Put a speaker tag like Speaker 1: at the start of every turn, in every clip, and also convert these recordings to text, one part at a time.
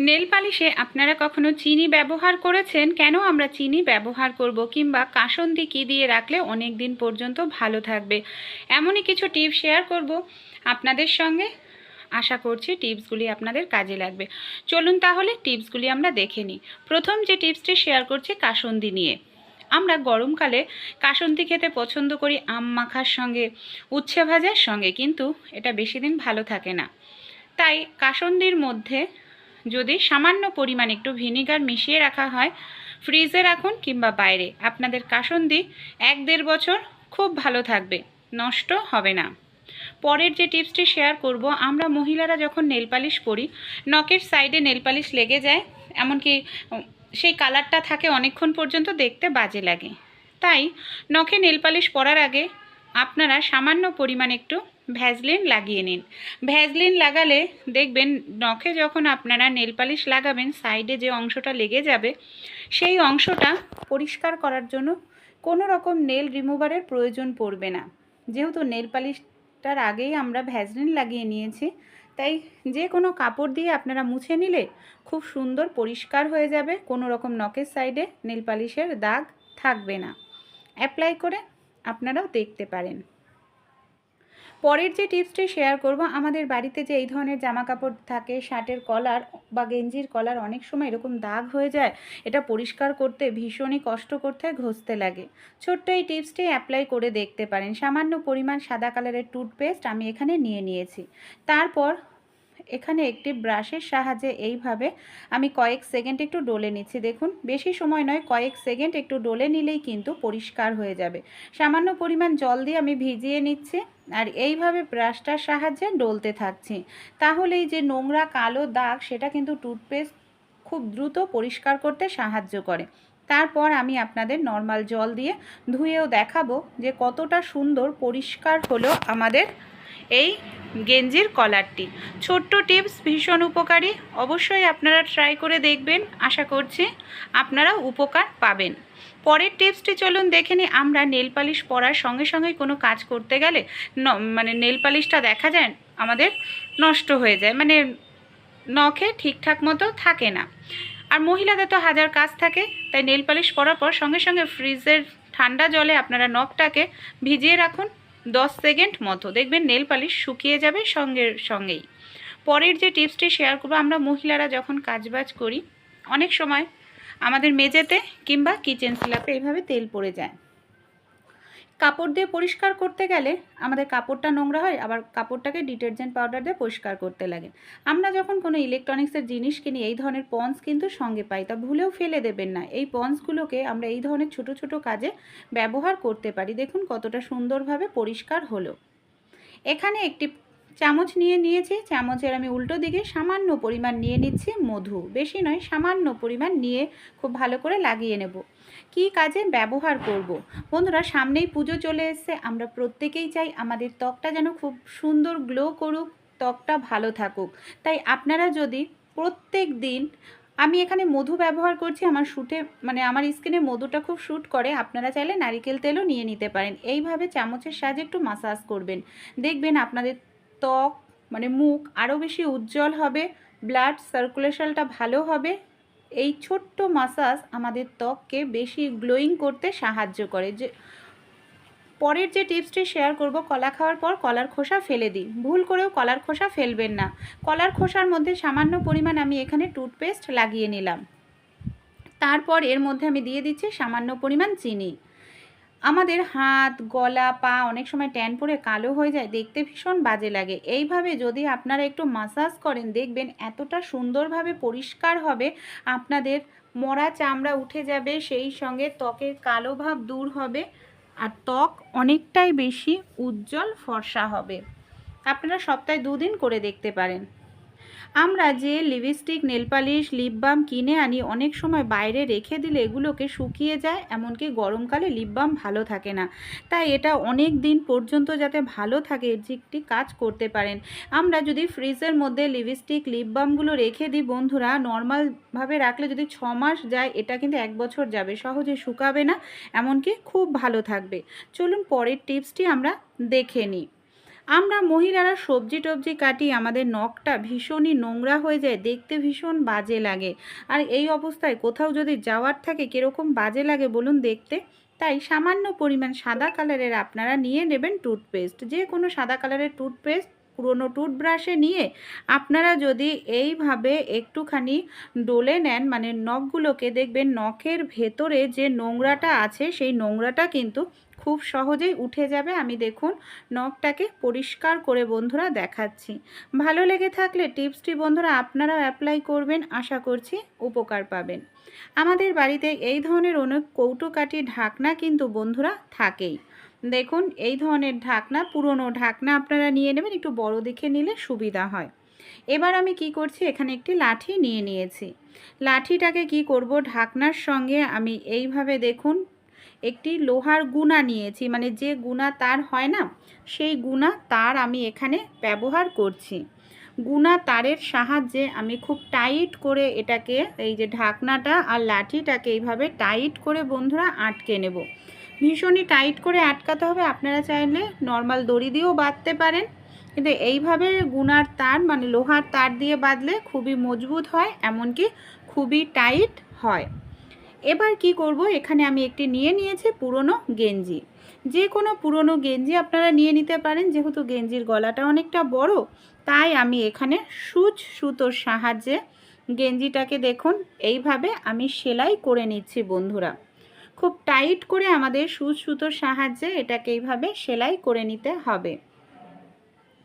Speaker 1: Nail পালিশে আপনারা কখনো চিনি ব্যবহার করেছেন? কেন আমরা চিনি ব্যবহার করব? কিংবা কাসন্দি কী দিয়ে রাখলে অনেক দিন পর্যন্ত ভালো থাকবে? এমনই কিছু টিপস শেয়ার করব আপনাদের সঙ্গে। আশা করছি টিপসগুলি আপনাদের কাজে লাগবে। চলুন তাহলে টিপসগুলি আমরা দেখে নিই। প্রথম যে টিপসটি শেয়ার করছি কাসন্দি নিয়ে। আমরা গরমকালে কাসন্দি খেতে পছন্দ করি আম মাখার সঙ্গে, উচ্ছে ভাজার সঙ্গে। কিন্তু এটা বেশি দিন ভালো থাকে না। তাই কাসন্দির মধ্যে যদি সামান্য পরিমাণ একটু ভিনিগার মিশিয়ে রাখা হয় ফ্রিজে রাখুন কিংবা বাইরে। আপনাদের কাসন্দি এক দেড় বছর খুব ভালো থাকবে, নষ্ট হবে না। পরের যে টিপসটি শেয়ার করব, আমরা মহিলারা যখন নেল পালিশ পরি, নখের সাইডে নেল পালিশ লেগে যায়, এমনকি সেই কালারটা থাকে অনেকক্ষণ পর্যন্ত দেখতে বাজে লাগে। তাই নখে নেল পালিশ পরার আগে আপনারা সামান্য পরিমাণ একটু ভ্যাজলিন লাগিয়ে নিন। ভ্যাজলিন লাগালে দেখবেন নখে যখন আপনারা নেল পালিশ লাগাবেন, সাইডে যে অংশটা লেগে যাবে, সেই অংশটা পরিষ্কার করার জন্য কোনো রকম নেল রিমুভারের প্রয়োজন পড়বে না। যেহেতু নেল পালিশটার আগেই আমরা ভ্যাজলিন লাগিয়ে নিয়েছি, তাই যে কোনো কাপড় দিয়ে আপনারা মুছে নিলে খুব সুন্দর পরিষ্কার হয়ে যাবে, কোনো রকম নখের সাইডে নেল পালিশের দাগ থাকবে না। অ্যাপ্লাই করে আপনারাও দেখতে পারেন। পরের যে টিপসটি শেয়ার করব, আমাদের বাড়িতে যে এই ধরনের জামা কাপড় থাকে, শার্টের কলার বা গেঞ্জির কলার অনেক সময় এরকম দাগ হয়ে যায়, এটা পরিষ্কার করতে ভীষণই কষ্ট করতে ঘষতে লাগে। ছোট্ট এই টিপসটি অ্যাপ্লাই করে দেখতে পারেন। সামান্য পরিমাণ সাদা কালারের টুথপেস্ট আমি এখানে নিয়ে নিয়েছি। তারপর এখানে একটি ব্রাশের সাহায্যে এইভাবে আমি কয়েক সেকেন্ড একটু ডলে নিচ্ছি। দেখুন, বেশি সময় নয়, কয়েক সেকেন্ড একটু ডলে নিলেই কিন্তু পরিষ্কার হয়ে যাবে। সামান্য পরিমাণ জল দিয়ে আমি ভিজিয়ে নিচ্ছি আর এইভাবে ব্রাশটার সাহায্যে ডলতে থাকছি। তাহলেই যে নোংরা কালো দাগ, সেটা কিন্তু টুথপেস্ট খুব দ্রুত পরিষ্কার করতে সাহায্য করে। তারপর আমি আপনাদের নর্মাল জল দিয়ে ধুয়েও দেখাবো যে কতটা সুন্দর পরিষ্কার হলো আমাদের এই গেঞ্জির কলারটি। ছোট্ট টিপস, ভীষণ উপকারী। অবশ্যই আপনারা ট্রাই করে দেখবেন। আশা করছি আপনারা উপকার পাবেন। পরের টিপসটি চলুন দেখে নিই। আমরা নেল পালিশ পরার সঙ্গে সঙ্গে কোনো কাজ করতে গেলে মানে নেল পালিশটা দেখা যায়, আমাদের নষ্ট হয়ে যায়। মানে নখে ঠিকঠাক মতো থাকে না। আর মহিলাদের তো হাজার কাজ থাকে, তাই নেল পালিশ পরার পর সঙ্গে সঙ্গে ফ্রিজের ঠান্ডা জলে আপনারা নখটাকে ভিজিয়ে রাখুন। দশ সেকেন্ড মতো। দেখবেন নেল পালিশ শুকিয়ে যাবে সঙ্গে, সঙ্গেই। পরের যে টিপসটি শেয়ার করব, আমরা মহিলারা যখন কাজবাজ করি, অনেক সময় আমাদের মেঝেতে কিংবা কিচেন স্ল্যাপে এইভাবে তেল পড়ে যায়। কাপড় দিয়ে পরিষ্কার করতে গেলে আমাদের কাপড়টা নোংরা হয়, আবার কাপড়টাকে ডিটারজেন্ট পাউডার দিয়ে পরিষ্কার করতে লাগে। আমরা যখন কোনো ইলেকট্রনিক্সের জিনিস কিনি, এই ধরনের পন্স কিন্তু সঙ্গে পাই, তা ভুলেও ফেলে দেবেন না। এই পন্সগুলোকে আমরা এই ধরনের ছোট ছোট কাজে ব্যবহার করতে পারি। দেখুন কতটা সুন্দরভাবে পরিষ্কার হলো। এখানে একটি চামচ নিয়ে নিয়েছি। চামচের আমি উল্টো দিকে সামান্য পরিমাণ নিয়ে নিচ্ছি মধু। বেশি নয়, সামান্য পরিমাণ নিয়ে খুব ভালো করে লাগিয়ে নেব। কী কাজে ব্যবহার করব। বন্ধুরা, সামনেই পুজো চলে এসছে। আমরা প্রত্যেকেই চাই আমাদের ত্বকটা যেন খুব সুন্দর গ্লো করুক, ত্বকটা ভালো থাকুক। তাই আপনারা যদি প্রত্যেক দিন, আমি এখানে মধু ব্যবহার করছি, আমার শ্যুটে মানে আমার স্কিনে মধুটা খুব শ্যুট করে, আপনারা চাইলে নারিকেল তেলও নিয়ে নিতে পারেন। এইভাবে চামচের সাহায্যে একটু মাসাজ করবেন। দেখবেন আপনাদের ত্বক মানে মুখ আরও বেশি উজ্জ্বল হবে ব্লাড সার্কুলেশনটা ভালো হবে। এই ছোট্ট মাসাজ আমাদের ত্বককে বেশি গ্লোয়িং করতে সাহায্য করে। যে, পরের যে টিপসটি শেয়ার করব, কলা খাওয়ার পর কলার খোসা ফেলে দিই। ভুল করেও কলার খোসা ফেলবেন না। কলার খোসার মধ্যে সামান্য পরিমাণ আমি এখানে টুথপেস্ট লাগিয়ে নিলাম। তারপর এর মধ্যে আমি দিয়ে দিচ্ছি সামান্য পরিমাণ চিনি। আমাদের হাত, গলা, পা অনেক সময় ট্যান পরে কালো হয়ে যায়, দেখতে ভীষণ বাজে লাগে। এইভাবে যদি আপনারা একটু মাসাজ করেন, দেখবেন এতটা সুন্দরভাবে পরিষ্কার হবে, আপনাদের মরা চামড়া উঠে যাবে, সেই সঙ্গে ত্বকের কালো ভাব দূর হবে, আর ত্বক অনেকটাই বেশি উজ্জ্বল ফর্সা হবে। আপনারা সপ্তাহে দুদিন করে দেখতে পারেন। আমরা যে লিপস্টিক নেলপালিশ লিপ বাম কিনে আনি, অনেক সময় বাইরে রেখে দিলে এগুলোকে শুকিয়ে যায়, এমনকি গরমকালে লিপ বাম ভালো থাকে না। তাই এটা অনেক দিন পর্যন্ত যাতে ভালো থাকে একটি কাজ করতে পারেন। আমরা যদি ফ্রিজের মধ্যে লিপস্টিক লিপ বামগুলো রেখে দিই, বন্ধুরা নর্মালভাবে রাখলে যদি ছ মাস যায়, এটা কিন্তু এক বছর যাবে, সহজে শুকাবে না, এমনকি খুব ভালো থাকবে। চলুন পরের টিপসটি আমরা দেখে নিই। আমরা মহিলারা সবজি টবজি কাটি, আমাদের নখটা ভীষণই নোংরা হয়ে যায়, দেখতে ভীষণ বাজে লাগে। আর এই অবস্থায় কোথাও যদি যাওয়ার থাকে, কীরকম বাজে লাগে বলুন দেখতে? তাই সামান্য পরিমাণ সাদা কালারের আপনারা নিয়ে নেবেন টুথপেস্ট। যে কোনো সাদা কালারের টুথপেস্ট, পুরনো টুথব্রাশে নিয়ে আপনারা যদি এইভাবে একটুখানি ডলে নেন মানে নখগুলোকে দেখবেন নখের ভেতরে যে নোংরাটা আছে, সেই নোংরাটা কিন্তু খুব সহজেই উঠে যাবে। আমি দেখুন, নখটাকে পরিষ্কার করে বন্ধুরা দেখাচ্ছি। ভালো লেগে থাকলে টিপসটি বন্ধুরা আপনারাও অ্যাপ্লাই করবেন। আশা করছি উপকার পাবেন। আমাদের বাড়িতে এই ধরনের অনেক কৌটোকাটি ঢাকনা কিন্তু বন্ধুরা থাকেই। দেখুন, এই ধরনের ঢাকনা, পুরনো ঢাকনা আপনারা নিয়ে নেবেন, একটু বড় দেখে নিলে সুবিধা হয়। এবার আমি কি করছি, এখানে একটি লাঠি নিয়ে নিয়েছি। লাঠিটাকে কি করব, ঢাকনার সঙ্গে আমি এইভাবে দেখুন একটি লোহার গুণা নিয়েছি মানে যে গুণা তার হয় না, সেই গুণা তার আমি এখানে ব্যবহার করছি। গুণা তারের সাহায্যে আমি খুব টাইট করে এটাকে, এই যে ঢাকনাটা আর লাঠিটাকে এইভাবে টাইট করে বন্ধুরা আটকে নেব। ভীষণই টাইট করে আটকাতে হবে, আপনারা চাইলে নর্মাল দড়ি দিয়েও বাঁধতে পারেন। কিন্তু এইভাবে গুনার তার মানে লোহার তার দিয়ে বাঁধলে খুবই মজবুত হয়, এমনকি খুবই টাইট হয়। এবার কি করব? এখানে আমি একটি নিয়ে নিয়েছি পুরনো গেঞ্জি। যে কোনো পুরনো গেঞ্জি আপনারা নিয়ে নিতে পারেন, যেহেতু গেঞ্জির গলাটা অনেকটা বড়, তাই আমি এখানে সুচ সুতোর সাহায্যে গেঞ্জিটাকে দেখুন, এইভাবে আমি সেলাই করে নিচ্ছি বন্ধুরা। খুব টাইট করে আমাদের সুচ সুতোর সাহায্যে এটাকে এইভাবে সেলাই করে নিতে হবে।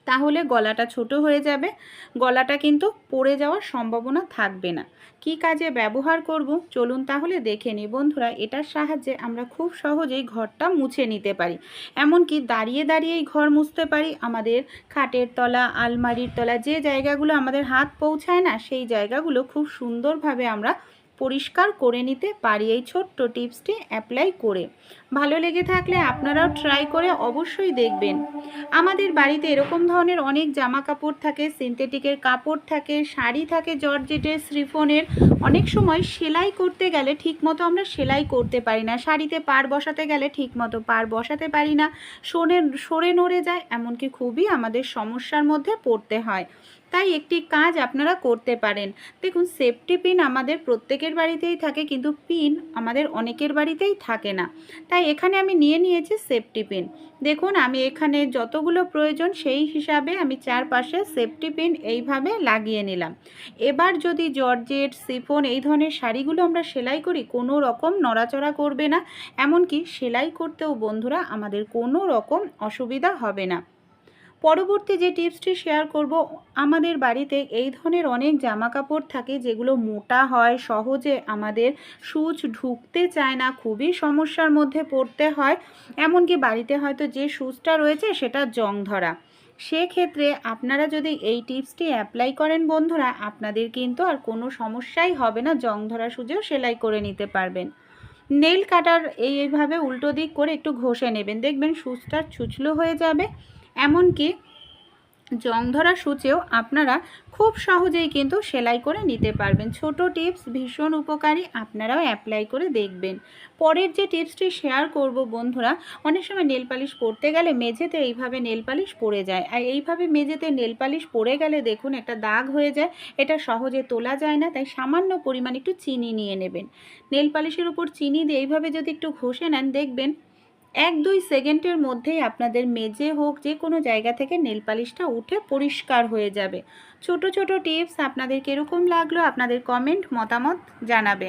Speaker 1: তাহলে গলাটা ছোট হয়ে যাবে। গলাটা কিন্তু পড়ে যাওয়ার সম্ভাবনা থাকবে না। কি কাজে ব্যবহার করব? চলুন তাহলে দেখে নিই। বন্ধুরা, এটার সাহায্যে আমরা খুব সহজেই ঘরটা মুছে নিতে পারি। এমনকি দাঁড়িয়ে দাঁড়িয়েই ঘর মুছতে পারি। আমাদের খাটের তলা, আলমারির তলা যে জায়গাগুলো আমাদের হাত পৌঁছায় না, সেই জায়গাগুলো খুব সুন্দরভাবে আমরা পরিষ্কার করে নিতে পারি। এই ছোট্ট টিপসটি অ্যাপ্লাই করে। ভালো লেগে থাকলে আপনারাও ট্রাই করে অবশ্যই দেখবেন। আমাদের বাড়িতে এরকম ধরনের অনেক জামা কাপড় থাকে সিনথেটিকের কাপড় থাকে, শাড়ি থাকে, জর্জেটের, শ্রিফনের অনেক সময় সেলাই করতে গেলে ঠিকমতো আমরা সেলাই করতে পারি না। শাড়িতে পার বসাতে গেলে ঠিকমতো পার বসাতে পারি না। সরে সরে নড়ে যায় এমনকি খুবই আমাদের সমস্যার মধ্যে পড়তে হয়। তাই একটি কাজ আপনারা করতে পারেন। দেখুন সেফটি পিন আমাদের প্রত্যেকের বাড়িতেই থাকে কিন্তু পিন আমাদের অনেকের বাড়িতেই থাকে না। তাই এখানে আমি নিয়ে নিয়েছি সেফটি পিন দেখুন, আমি এখানে যতগুলো প্রয়োজন সেই হিসাবে আমি চারপাশে সেফটি পিন এইভাবে লাগিয়ে নিলাম। এবার যদি জর্জেট সিফন এই ধরনের শাড়িগুলো আমরা সেলাই করি, কোনো রকম নড়াচড়া করবে না। এমনকি সেলাই করতেও বন্ধুরা আমাদের কোনো রকম অসুবিধা হবে না। পরবর্তী যে টিপসটি শেয়ার করব, আমাদের বাড়িতে এই ধরনের অনেক জামা কাপড় থাকে যেগুলো মোটা হয়, সহজে আমাদের সূচ ঢুকতে চায় না, খুবই সমস্যার মধ্যে পড়তে হয়। এমনকি বাড়িতে হয়তো যে সূচটা রয়েছে সেটা জং ধরা। সেক্ষেত্রে আপনারা যদি এই টিপসটি অ্যাপ্লাই করেন বন্ধুরা, আপনাদের কিন্তু আর কোনো সমস্যাই হবে না, জং ধরা সুজেও সেলাই করে নিতে পারবেন। নেল কাটার এইভাবে উল্টো দিক করে একটু ঘষে নেবেন, দেখবেন সুচটা ছুচলো হয়ে যাবে। এমনকি জং ধরা সূচেও আপনারা খুব সহজেই কিন্তু সেলাই করে নিতে পারবেন। ছোট টিপস, ভীষণ উপকারী আপনারাও অ্যাপ্লাই করে দেখবেন। পরের যে টিপসটি শেয়ার করব বন্ধুরা, অনেক সময় নেল পালিশ পরতে গেলে মেঝেতে এইভাবে নেল পালিশ পড়ে যায়। আর এইভাবে মেঝেতে নেল পালিশ পড়ে গেলে দেখুন একটা দাগ হয়ে যায়, এটা সহজে তোলা যায় না, তাই সামান্য পরিমাণ একটু চিনি নিয়ে নেবেন। নেল পালিশের উপর চিনি দিয়ে এইভাবে যদি একটু ঘষে নেন, দেখবেন এক দুই সেকেন্ডের মধ্যেই আপনাদের মেজে হোক যে কোনো জায়গা থেকে নেল পালিশটা উঠে পরিষ্কার হয়ে যাবে। ছোট ছোট টিপস আপনাদের কীরকম লাগল আপনাদের কমেন্ট মতামত জানাবেন।